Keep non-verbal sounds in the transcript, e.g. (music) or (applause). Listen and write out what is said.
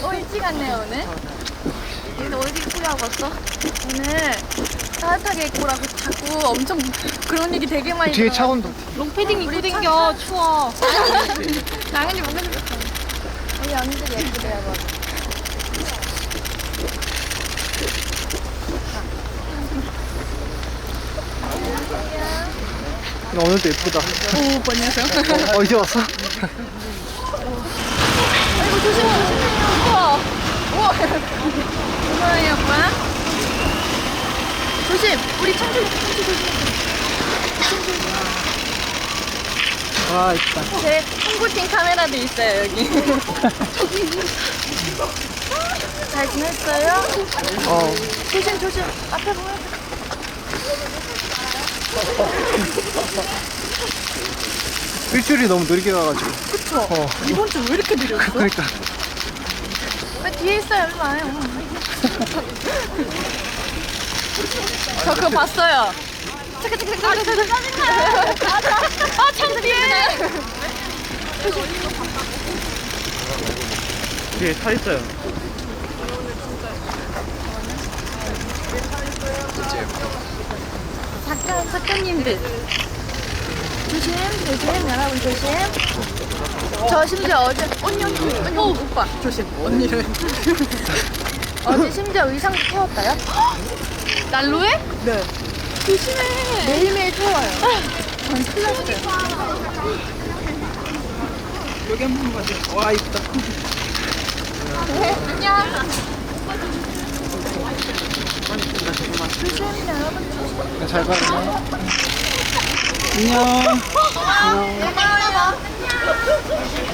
어, 일찍 왔네요, 오늘. 얘는 어디 입고 하고 왔어? 오늘 따뜻하게 입고 오라고 자꾸 엄청 그런 얘기 되게 많이 뒤에 들어요. 차 온다. 롱패딩 입고 댕겨, 추워. 당연히 못 내줬어. 우리 언니들이 예쁘대요, 너 오늘도 예쁘다. 오, 번녀서. 어, 이제 왔어? (laughs) 아이고, 조심해, 조심해요. 우와. 고마워요, 오빠. 조심. 우리 청주, 청주 조심. 아, 있다. 제 홍보팀 카메라도 있어요, 여기. 잘 지냈어요? 어, 조심, 조심. 앞에 보면. 일주일이 너무 느리게 가가지고. 그쵸? 어, 이번 주 왜 이렇게 느렸어? 그러니까. 왜 뒤에 있어요? 일로 와요. 저 그거 봤어요. 잠깐, 잠깐, 잠깐, 잠깐, 잠깐. 아, 창피해. 뒤에 타 있어요. 작가, 작가님들. 조심, 조심, 여러분 조심. 저 심지어 어제, 언니, 언니, 언니, 오, 오빠, 조심, 언니를. 어제 심지어 의상도 태웠다요? 난로에? 네. 조심해. 매일매일 태워요. 전 큰일 났어요. 여기 한번 가자. 와, 이쁘다. 네, 안녕. 조심, 여러분 조심. 잘 가요. 안녕. 안녕.